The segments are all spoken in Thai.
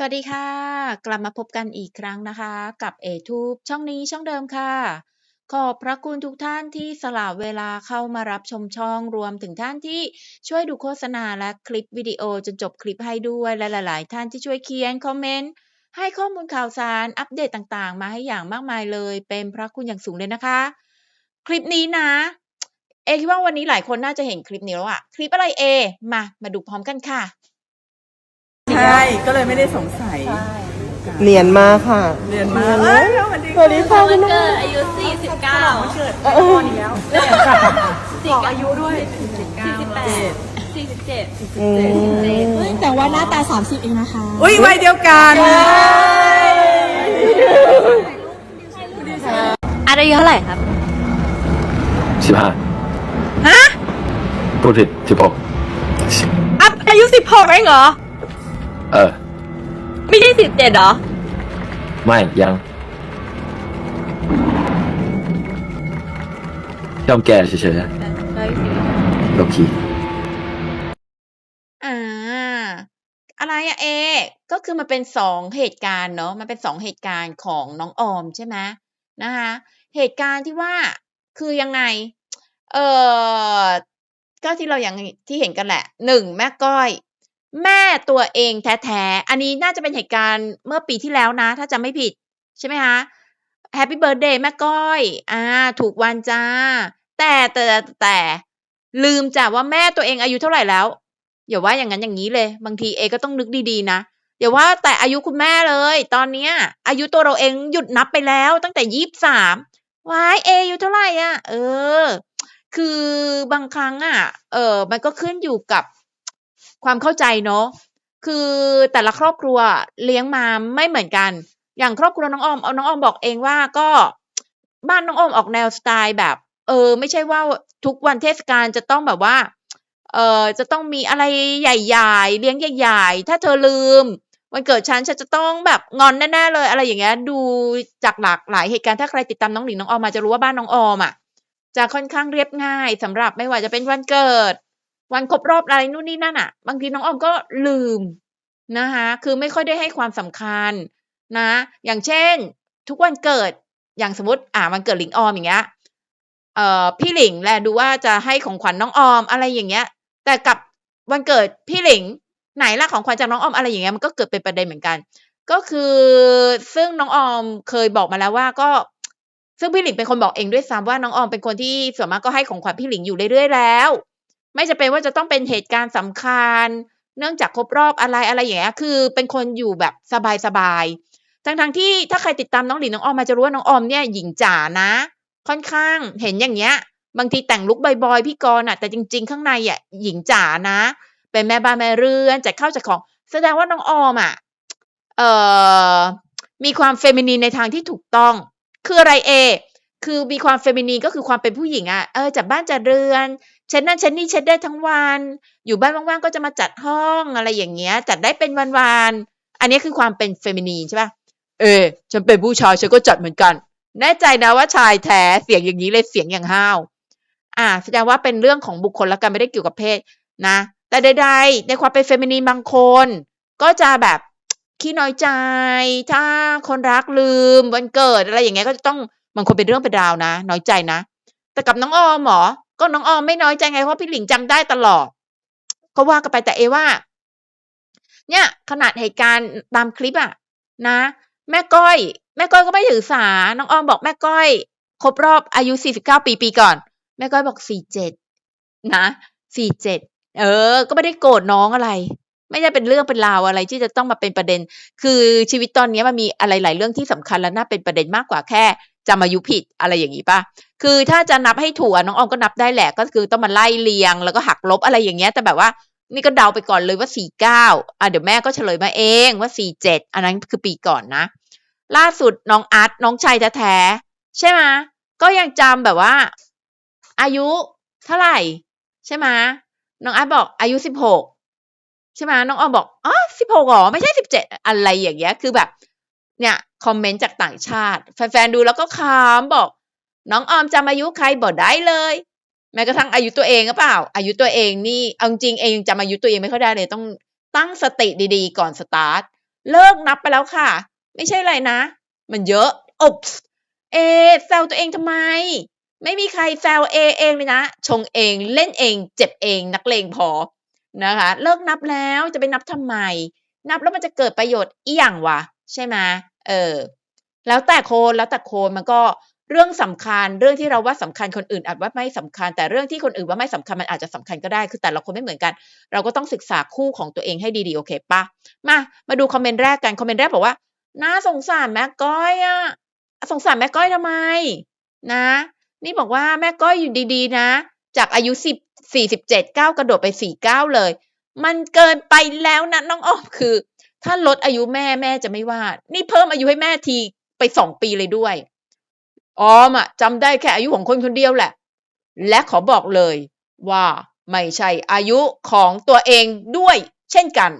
สวัสดีค่ะ กลับมาพบกันอีกครั้งนะคะ กับ ATube ช่องนี้ช่องเดิมค่ะ ขอบพระคุณทุกท่านที่สละเวลาเข้ามารับชมช่องรวมถึงท่านที่ช่วยดูโฆษณาและคลิปวิดีโอจนจบคลิปให้ด้วยและหลาย ๆ ท่านที่ช่วยเขียนคอมเมนต์ให้ข้อมูลข่าวสารอัปเดตต่างๆ มาให้อย่างมากมายเลย เป็นพระคุณอย่างสูงเลยนะคะ คลิปนี้นะ เอคิดว่าวันนี้หลายคนน่าจะเห็นคลิปนี้แล้วอะคลิปอะไรเอมามาดูพร้อมกันค่ะ ใช่ ก็เลยไม่ได้สงสัย เนียนมากค่ะ เรียนมาเอ้ยสวัสดีสวัสดีค่ะวันเกิดอายุ 49วันเกิดไม่พออีกแล้วบอกอายุด้วย 48 47อืมแต่ว่าหน้าตา 30 เองนะคะ อุ้ยวัยเดียวกันอายุเท่าไหร่ครับ สิบห้าฮะ พูดผิดสิบหกอัพอายุสิบหกเองเหรอ เออ ไม่ใช่17เหรอ ไม่ยังยอมแก่เฉยๆนะโลคีอ่า อะไรอะเอ ก็คือมันเป็นสองเหตุการณ์เนาะ มันเป็นสองเหตุการณ์ของน้องออมใช่ไหมนะคะ เหตุการณ์ที่ว่าคือยังไง เออก็ที่เราอย่างที่เห็นกันแหละหนึ่งแม่ก้อย แม่ตัวเองแท้ๆ อันนี้น่าจะเป็นเหตุการณ์เมื่อปีที่แล้วนะ ถ้าจำไม่ผิด ใช่ไหมคะแฮปปี้เบิร์ดเดย์แม่ก้อย อ่า ถูกวันจ้า แต่แต่แต่ลืมจ้ะว่าแม่ตัวเองอายุเท่าไหร่แล้วอย่าว่าอย่างนั้นอย่างนี้เลย บางทีเอก็ต้องนึกดีๆนะอย่าว่าแต่อายุคุณแม่เลย ตอนเนี้ย อายุตัวเราเองหยุดนับไปแล้ว ตั้งแต่ยี่สิบสามวายเออายุเท่าไหร่อะ เออ คือบางครั้งอะ เออมันก็ขึ้นอยู่กับ ความเข้าใจเนาะคือแต่ละครอบครัวเลี้ยงมาไม่เหมือนกัน อย่างครอบครัวน้องออมเอาน้องออมบอกเองว่าก็บ้านน้องออมออกแนวสไตล์แบบ เออ ไม่ใช่ว่าทุกวันเทศกาลจะต้องแบบว่า เออจะต้องมีอะไรใหญ่ๆเลี้ยงใหญ่ ๆ ถ้าเธอลืมวันเกิดฉันฉันจะต้องแบบงอนแน่ๆเลย อะไรอย่างเงี้ยดูจากหลากหลายเหตุการณ์ถ้าใครติดตามน้องหลิงน้องออมมาจะรู้ว่าบ้านน้องออมอะจะค่อนข้างเรียบง่ายสำหรับไม่ว่าจะเป็นวันเกิด วันครบรอบอะไรนู่นนี่นั่นอะ บางทีน้องออมก็ลืมนะคะคือไม่ค่อยได้ให้ความสำคัญนะ อย่างเช่น ทุกวันเกิดอย่างสมมติอ่าวันเกิดหลิงออมอย่างเงี้ยเอ่อพี่หลิงแลดูว่าจะให้ของขวัญน้องออมอะไรอย่างเงี้ย แต่กับวันเกิดพี่หลิงไหนล่ะของขวัญจากน้องออมอะไรอย่างเงี้ยมันก็เกิดเป็นประเด็นเหมือนกัน ก็คือซึ่งน้องออมเคยบอกมาแล้วว่าก็ ซึ่งพี่หลิงเป็นคนบอกเองด้วยซ้ำว่าน้องออมเป็นคนที่ส่วนมากก็ให้ของขวัญพี่หลิงอยู่เรื่อยๆแล้ว ไม่จะเป็นว่าจะต้องเป็นเหตุการณ์สำคัญ เนื่องจากครบรอบอะไรอะไรอย่างเงี้ยคือ เป็นคนอยู่แบบสบายๆทั้งๆที่ถ้าใครติดตามน้องหลิงน้องออมมาจะรู้ว่าน้องออมเนี่ยหญิงจ๋านะ ค่อนข้างเห็นอย่างเงี้ย บางทีแต่งลุคบอยๆพี่กรณ์อะแต่จริง ๆ ข้างในอะหญิงจ๋านะ เป็นแม่บ้านแม่เรือนจัดข้าวจัดของ แสดงว่าน้องออมอะเอ่อมีความเฟมินีนในทางที่ถูกต้อง คืออะไรเอ คือมีความเฟมินีนก็คือความเป็นผู้หญิงอะเออจัดบ้านจัดเรือนเช็ดนั่นเช็ดนี่เช็ดได้ทั้งวัน อยู่บ้านว่างๆก็จะมาจัดห้องอะไรอย่างเงี้ย จัดได้เป็นวันๆอันนี้คือความเป็นเฟมินีนใช่ปะเออฉันเป็นผู้ชายฉันก็จัดเหมือนกัน แน่ใจนะว่าชายแท้เสียงอย่างนี้เลยเสียงอย่างห้าวอ่าแสดงว่าเป็นเรื่องของบุคคลแล้วกันไม่ได้เกี่ยวกับเพศนะ แต่ใดๆในความเป็นเฟมินีนบางคน ก็จะแบบขี้น้อยใจ ถ้าคนรักลืมวันเกิดอะไรอย่างเงี้ยก็จะต้อง บางคนเป็นเรื่องเป็นราวนะ น้อยใจนะ แต่กับน้องออมหรอก็น้องออมไม่น้อยใจไงเพราะพี่หลิงจำได้ตลอด ก็ว่ากันไปแต่เอว่า เนี่ย ขนาดเหตุการณ์ตามคลิปอะนะ แม่ก้อย แม่ก้อยก็ไม่ถือสา น้องออมบอกแม่ก้อยครบรอบอายุ 49 ปีปีก่อน แม่ก้อยบอก 47 นะ 47 เออ ก็ไม่ได้โกรธน้องอะไร ไม่ได้เป็นเรื่องเป็นราวอะไรที่จะต้องมาเป็นประเด็น คือชีวิตตอนนี้มันมีอะไรหลายเรื่องที่สำคัญและน่าเป็นประเด็นมากกว่าแค่ จำอายุผิดอะไรอย่างนี้ปะคือถ้าจะนับให้ถูกน้องออมก็นับได้แหละ ก็คือต้องมาไล่เรียง แล้วก็หักลบอะไรอย่างเงี้ย แต่แบบว่านี่ก็เดาไปก่อนเลยว่า49อะเดี๋ยวแม่ก็เฉลยมาเองว่า47อันนั้นคือปีก่อนนะ ล่าสุดน้องอาร์ตน้องชายแท้ๆใช่ไหมก็ยังจำแบบว่า อายุเท่าไหร่ ใช่ไหมน้องอาร์ตบอกอายุ16ใช่ไหมน้องออมบอกอ๋อ16หกหรอไม่ใช่17อะไรอย่างเงี้ย คือแบบ เนี่ย คอมเมนต์จากต่างชาติ แฟนๆดูแล้วก็คามบอก น้องออมจำอายุใครบอกได้เลย แม้กระทั่งอายุตัวเองก็เปล่า อายุตัวเองนี่เอาจริงเองยังจำอายุตัวเองไม่ค่อยได้เลย ต้องตั้งสติดีๆ ก่อนสตาร์ทเลิกนับไปแล้วค่ะ ไม่ใช่อะไรนะ มันเยอะอบเอแซวตัวเองทำไม ไม่มีใครแซวเอเองเลยนะ ชงเองเล่นเอง เจ็บเองนักเลงพอนะคะ เลิกนับแล้วจะไปนับทำไม นับแล้วมันจะเกิดประโยชน์อีหยังวะ ใช่ไหม เออแล้วแต่คนแล้วแต่คนมันก็เรื่องสำคัญเรื่องที่เราว่าสำคัญคนอื่นอาจว่าไม่สำคัญ แต่เรื่องที่คนอื่นว่าไม่สำคัญมันอาจจะสำคัญก็ได้คือแต่ละคนไม่เหมือนกัน เราก็ต้องศึกษาคู่ของตัวเองให้ดีๆโอเคปะมามาดูคอมเมนต์แรกกันคอมเมนต์แรกบอกว่าน่าสงสารแม่ก้อยอะสงสารแม่ก้อยทำไม นะ นี่บอกว่าแม่ก้อยอยู่ดีๆ นะ จากอายุสิบสี่สิบเจ็ดเก้ากระโดดไปสี่เก้าเลย มันเกินไปแล้วนะน้องอ้อมคือ ถ้าลดอายุแม่แม่จะไม่ว่า นี่เพิ่มอายุให้แม่ทีไปสองปีเลยด้วยออมอะจำได้แค่อายุของคนคนเดียวแหละ และขอบอกเลยว่าไม่ใช่อายุของตัวเองด้วย เช่นกัน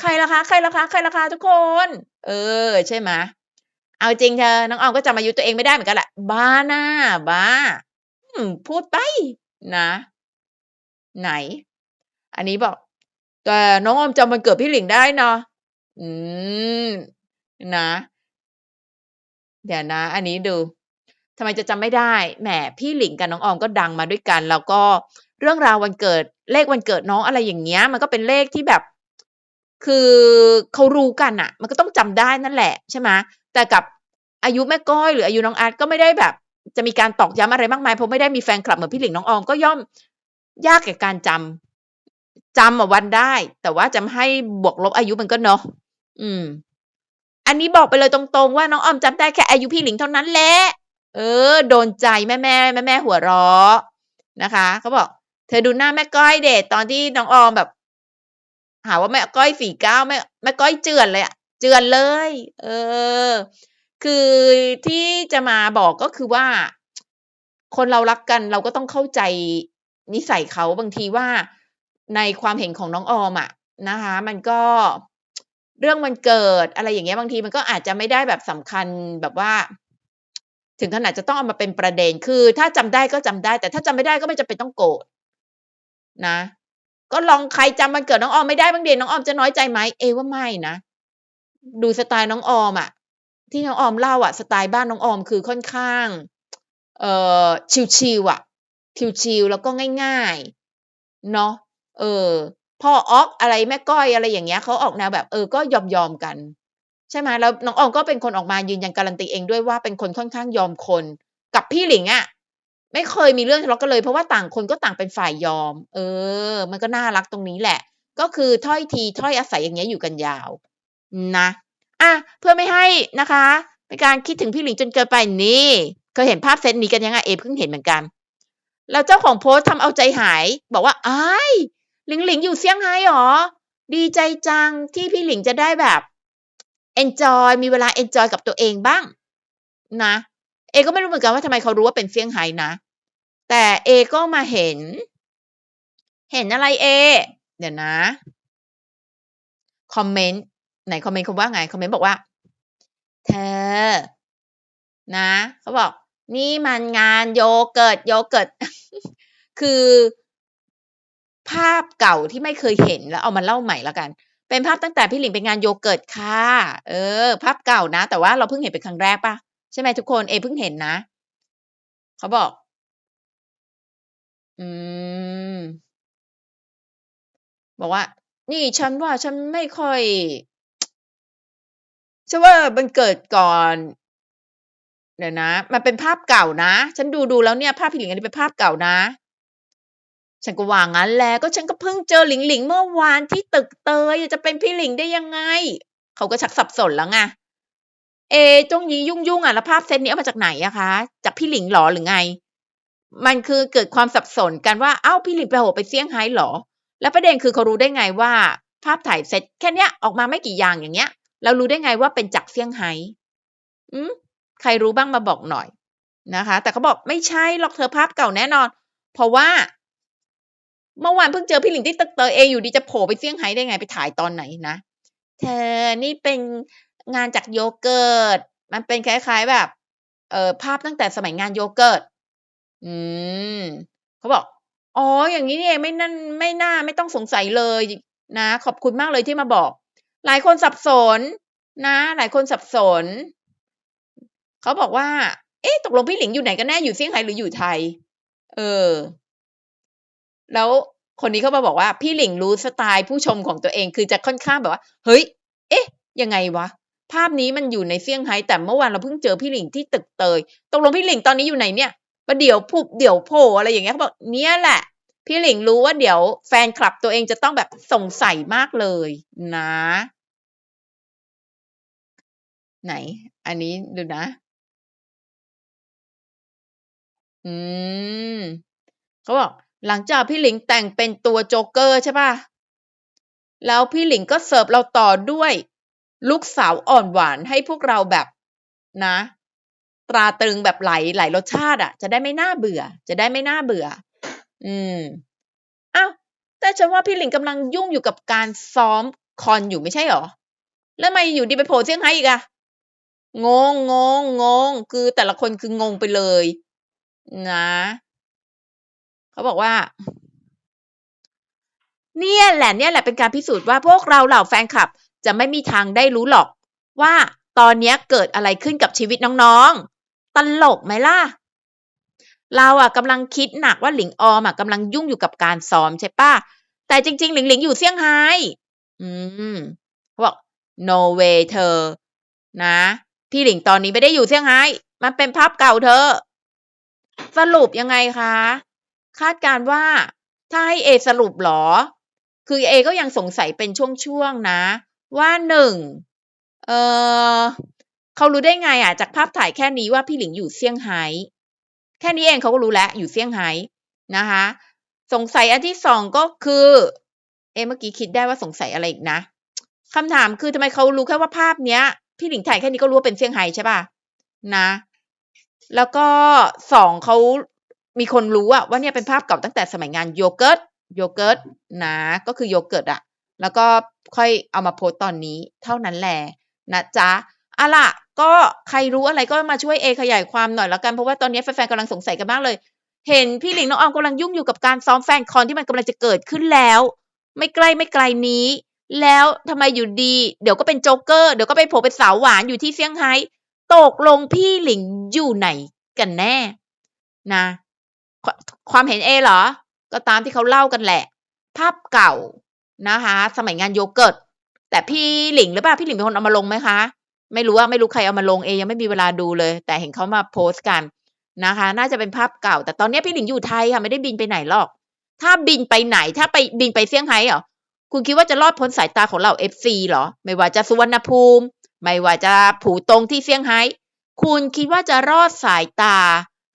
ใครล่ะคะใครล่ะคะใครล่ะคะทุกคน เออ ใช่ไหมเอาจริงเธอน้องออมก็จำอายุตัวเองไม่ได้เหมือนกันแหละบ้าหน้าบ้าพูดไปนะ ไหน อันนี้บอกแต่น้องออมจำวันเกิดพี่หลิงได้เนาะ อืม นะ เดี๋ยวนะ อันนี้ดูทำไมจะจำไม่ได้ แหม พี่หลิงกับน้องออมก็ดังมาด้วยกัน แล้วก็เรื่องราววันเกิด เลขวันเกิดน้องอะไรอย่างเงี้ย มันก็เป็นเลขที่แบบ คือเขารู้กันอะมันก็ต้องจำได้นั่นแหละใช่ไหมแต่กับอายุแม่ก้อยหรืออายุน้องอาร์ตก็ไม่ได้แบบ จะมีการตอกย้ำอะไรมากมายเพราะไม่ได้มีแฟนคลับเหมือนพี่หลิงน้องออมก็ย่อมยากแก่การจำจำอะวันได้ แต่ว่าจะให้บวกลบอายุมันก็เนาะ อืม อันนี้บอกไปเลยตรงๆ ว่าน้องออมจำได้แค่อายุพี่หลิงเท่านั้นแหละ เออ โดนใจแม่แม่แม่แม่หัวเราะนะคะเขาบอก เธอดูหน้าแม่ก้อยเดทตอนที่น้องออมแบบ หาว่าแม่ก้อยสี่เก้าแม่แม่ก้อยเจือนเลยอะเจือนเลย เออ คือที่จะมาบอกก็คือว่า คนเรารักกันเราก็ต้องเข้าใจนิสัยเขาบางทีว่าในความเห็นของน้องออมอะนะคะ มันก็ เรื่องมันเกิดอะไรอย่างเงี้ยบางทีมันก็อาจจะไม่ได้แบบสำคัญแบบว่า ถึงขนาดจะต้องเอามาเป็นประเด็นคือ ถ้าจำได้ก็จำได้ แต่ถ้าจำไม่ได้ก็ไม่จำเป็นต้องโกรธนะ ก็ลองใครจำวันเกิดน้องออมไม่ได้บางเดือนน้องออมจะน้อยใจไหมเอว่าไม่นะดูสไตล์น้องออมอะที่น้องออมเล่าอะสไตล์บ้านน้องออมคือค่อนข้าง เอ่อชิวๆอะชิวๆแล้วก็ง่ายๆเนาะเออ พ่อออกอะไรแม่ก้อยอะไรอย่างเงี้ยเขาออกแนวแบบเออก็ยอมยอมกัน ใช่ไหมแล้วน้องออมก็เป็นคนออกมายืนยันการันตีเองด้วยว่าเป็นคนค่อนข้างยอมคน กับพี่หลิงอะไม่เคยมีเรื่องทะเลาะกันเลยเพราะว่าต่างคนก็ต่างเป็นฝ่ายยอม เออ มันก็น่ารักตรงนี้แหละ ก็คือถ้อยทีถ้อยอาศัยอย่างเงี้ยอยู่กันยาว นะอะเพื่อไม่ให้นะคะเป็นการคิดถึงพี่หลิงจนเกินไปนี่เคยเห็นภาพเซตนี้กันยังไงเอเพิ่งเห็นเหมือนกัน แล้วเจ้าของโพสต์ทำเอาใจหาย บอกว่าอ้าย หลิงหลิงอยู่เซี่ยงไฮ้หรอ ดีใจจังที่พี่หลิงจะได้แบบ enjoy มีเวลา enjoy กับตัวเองบ้าง นะ เอก็ไม่รู้เหมือนกันว่าทำไมเขารู้ว่าเป็นเซี่ยงไฮ้นะ แต่เอก็มาเห็น เห็นอะไรเอ เดี๋ยวนะ คอมเมนต์ไหนคอมเมนต์เขาว่าไง คอมเมนต์บอกว่า เธอ นะ เขาบอก นี่มันงานโยเกิร์ตโยเกิร์ตคือ ภาพเก่าที่ไม่เคยเห็นแล้วเอามาเล่าใหม่แล้วกัน เป็นภาพตั้งแต่พี่หลิงไปงานโยเกิร์ตค่ะ เออ ภาพเก่านะ แต่ว่าเราเพิ่งเห็นเป็นครั้งแรกปะใช่ไหมทุกคนเอเพิ่งเห็นนะ เขาบอก อืม บอกว่า นี่ฉันว่าฉันไม่ค่อยฉันว่ามันเกิดก่อนเดี๋ยวนะ มันเป็นภาพเก่านะ ฉันดูดูแล้วเนี่ย ภาพพี่หลิงอันนี้เป็นภาพเก่านะ ฉันก็ว่างั้นแหละก็ฉันก็เพิ่งเจอหลิงหลิงเมื่อวานที่ตึกเตยจะเป็นพี่หลิงได้ยังไง เขาก็ชักสับสนแล้วไงเอจงยียุ่งยุ่งอะแล้วภาพเซตนี้เอามาจากไหนอะคะ จากพี่หลิงหรอหรือไง มันคือเกิดความสับสนกันว่าเอ้าพี่หลิงไปโหไปเซี่ยงไฮ้หรอ แล้วประเด็นคือเขารู้ได้ไงว่า ภาพถ่ายเซตแค่เนี้ยออกมาไม่กี่อย่างอย่างเงี้ยแล้วรู้ได้ไงว่าเป็นจากเซี่ยงไฮ้อืมใครรู้บ้างมาบอกหน่อยนะคะ แต่เขาบอกไม่ใช่หรอกเธอภาพเก่าแน่นอน เพราะว่า เมื่อวานเพิ่งเจอพี่หลิงที่ตึกเตยเองอยู่ดีจะโผล่ไปเซี่ยงไฮ้ได้ไงไปถ่ายตอนไหนนะเธอนี่เป็นงานจากโยเกิร์ต มันเป็นคล้ายๆแบบเอ่อภาพตั้งแต่สมัยงานโยเกิร์ต อืมเขาบอก อ๋อ อย่างนี้นี่เองไม่นั่นไม่น่าไม่ต้องสงสัยเลยนะ ขอบคุณมากเลยที่มาบอก หลายคนสับสน นะ หลายคนสับสน เขาบอกว่า เอ๊ะ ตกลงพี่หลิงอยู่ไหนกันแน่ อยู่เซี่ยงไฮ้หรืออยู่ไทย เออ แล้วคนนี้เขามาบอกว่าพี่หลิงรู้สไตล์ผู้ชมของตัวเองคือจะค่อนข้างแบบว่า เฮ้ย เอ๊ะ ยังไงวะ ภาพนี้มันอยู่ในเซี่ยงไฮ้แต่เมื่อวานเราเพิ่งเจอพี่หลิงที่ตึกเตยตกลงพี่หลิงตอนนี้อยู่ไหนเนี่ยประเดี๋ยวพุบเดี๋ยวโผล่อะไรอย่างเงี้ยเขาบอกเนี่ยแหละ พี่หลิงรู้ว่าเดี๋ยวแฟนคลับตัวเองจะต้องแบบสงสัยมากเลยนะ ไหน อันนี้ดูนะ อืมเขาบอก หลังจากพี่หลิงแต่งเป็นตัวโจ๊กเกอร์ใช่ปะแล้วพี่หลิงก็เสิร์ฟเราต่อด้วย ลูกสาวอ่อนหวานให้พวกเราแบบนะ ตราตรึงแบบไหลไหลรสชาติอะ จะได้ไม่น่าเบื่อ จะได้ไม่น่าเบื่อ อืมอ้าวแต่ฉันว่าพี่หลิงกำลังยุ่งอยู่กับการซ้อมคอนอยู่ไม่ใช่หรอ แล้วทำไมอยู่ดีไปโผล่เซี่ยงไฮ้อีกอะงงงงงง คือแต่ละคนคืองงไปเลย นะ เขาบอกว่า เนี่ยแหละเนี่ยแหละเป็นการพิสูจน์ว่าพวกเราเหล่าแฟนคลับ จะไม่มีทางได้รู้หรอก ว่าตอนนี้เกิดอะไรขึ้นกับชีวิตน้องๆ ตลกไหมล่ะ เราอะกำลังคิดหนักว่าหลิงออมอะกำลังยุ่งอยู่กับการซ้อมใช่ปะแต่จริง ๆ หลิงหลิงอยู่เซี่ยงไฮ้อืมเขาบอก no way เธอ นะ พี่หลิงตอนนี้ไม่ได้อยู่เซี่ยงไฮ้มันเป็นภาพเก่าเธอ สรุปยังไงคะ คาดการ์ว่าถ้าให้เอสรุปหรอ คือเอก็ยังสงสัยเป็นช่วงๆนะ ว่าหนึ่งเออเขารู้ได้ไงอะจากภาพถ่ายแค่นี้ว่าพี่หลิงอยู่เซี่ยงไฮ้แค่นี้เองเขาก็รู้แล้วอยู่เซี่ยงไฮ้นะคะ สงสัยอันที่สองก็คือ เอเมื่อกี้คิดได้ว่าสงสัยอะไรอีกนะคำถามคือทำไมเขารู้แค่ว่าภาพเนี้ย พี่หลิงถ่ายแค่นี้ก็รู้ว่าเป็นเซี่ยงไฮ้ใช่ป่ะนะ แล้วก็สองเขา มีคนรู้อะว่าเนี่ยเป็นภาพเก่าตั้งแต่สมัยงานโยเกิร์ตโยเกิร์ตนะก็คือโยเกิร์ตอะแล้วก็ค่อยเอามาโพสต์ตอนนี้เท่านั้นแหละนะจ๊ะอะล่ะก็ใครรู้อะไรก็มาช่วยเอขยายความหน่อยแล้วกันเพราะว่าตอนนี้แฟนๆกำลังสงสัยกันมากเลย เห็นพี่หลิงน้องออมกำลังยุ่งอยู่กับการซ้อมแฟนคอนที่มันกำลังจะเกิดขึ้นแล้ว ไม่ใกล้ไม่ไกลนี้ แล้วทำไมอยู่ดี เดี๋ยวก็เป็นโจ๊กเกอร์เดี๋ยวก็ไปโผล่เป็นสาวหวานอยู่ที่เซี่ยงไฮ้ตกลงพี่หลิงอยู่ไหนกันแน่ นะ ความเห็นเอเหรอ ก็ตามที่เขาเล่ากันแหละ ภาพเก่านะคะ สมัยงานโยเกิร์ต แต่พี่หลิงหรือเปล่าพี่หลิงเป็นคนเอามาลงไหมคะ ไม่รู้ว่าไม่รู้ใครเอามาลงเอยังไม่มีเวลาดูเลย แต่เห็นเขามาโพสต์กันนะคะ น่าจะเป็นภาพเก่า แต่ตอนนี้พี่หลิงอยู่ไทยค่ะไม่ได้บินไปไหนหรอก ถ้าบินไปไหนถ้าไปบินไปเซี่ยงไฮ้เหรอคุณคิดว่าจะรอดพ้นสายตาของเราเอฟซีเหรอ ไม่ว่าจะสุวรรณภูมิ ไม่ว่าจะผูตรงที่เซี่ยงไฮ้คุณคิดว่าจะรอดสายตา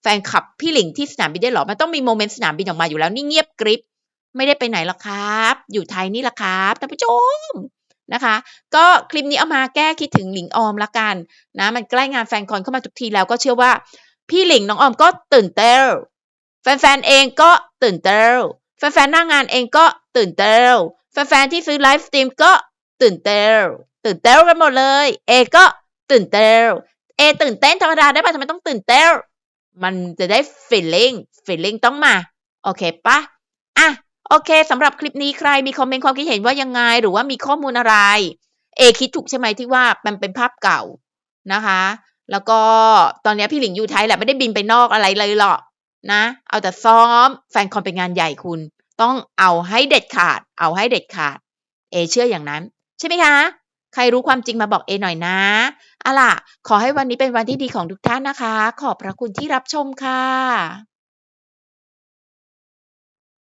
ฟนคลับพี่หลิงที่สนามบินได้หรอ มันต้องมีโมเมนต์สนามบินออกมาอยู่แล้ว นี่เงียบกริบ ไม่ได้ไปไหนหรอกครับ อยู่ไทยนี่แหละครับท่านผู้ชมนะคะ ก็คลิปนี้เอามาแก้คิดถึงหลิงออมละกันนะ มันใกล้งานแฟนคอนเข้ามาทุกทีแล้วก็เชื่อว่า พี่หลิงน้องออมก็ตื่นเต้นแฟนๆเองก็ตื่นเต้นแฟนๆหน้างานเองก็ตื่นเต้นแฟนๆที่ซื้อไลฟ์สตรีมก็ตื่นเต้นตื่นเต้นกันหมดเลย เอก็ตื่นเต้นเอตื่นเต้นธรรมดาได้ป่ะทำไมต้องตื่นเต้น มันจะได้ feeling feeling ต้องมา โอเคปะอะ โอเคสำหรับคลิปนี้ใครมีคอมเมนต์ความคิดเห็นว่ายังไง หรือว่ามีข้อมูลอะไร เอคิดถูกใช่ไหมที่ว่ามันเป็นภาพเก่านะคะ แล้วก็ตอนนี้พี่หลิงอยู่ไทยแหละไม่ได้บินไปนอกอะไรเลยหรอกนะ เอาแต่ซ้อมแฟนคอนเป็นงานใหญ่คุณ ต้องเอาให้เด็ดขาด เอาให้เด็ดขาด เอเชื่ออย่างนั้น ใช่ไหมคะ ครรู้ความจริงมาบอกเอหน่อยนะอะล่ะ ขอให้วันนี้เป็นวันที่ดีของทุกท่านนะคะ ขอบพระคุณที่รับชมค่ะ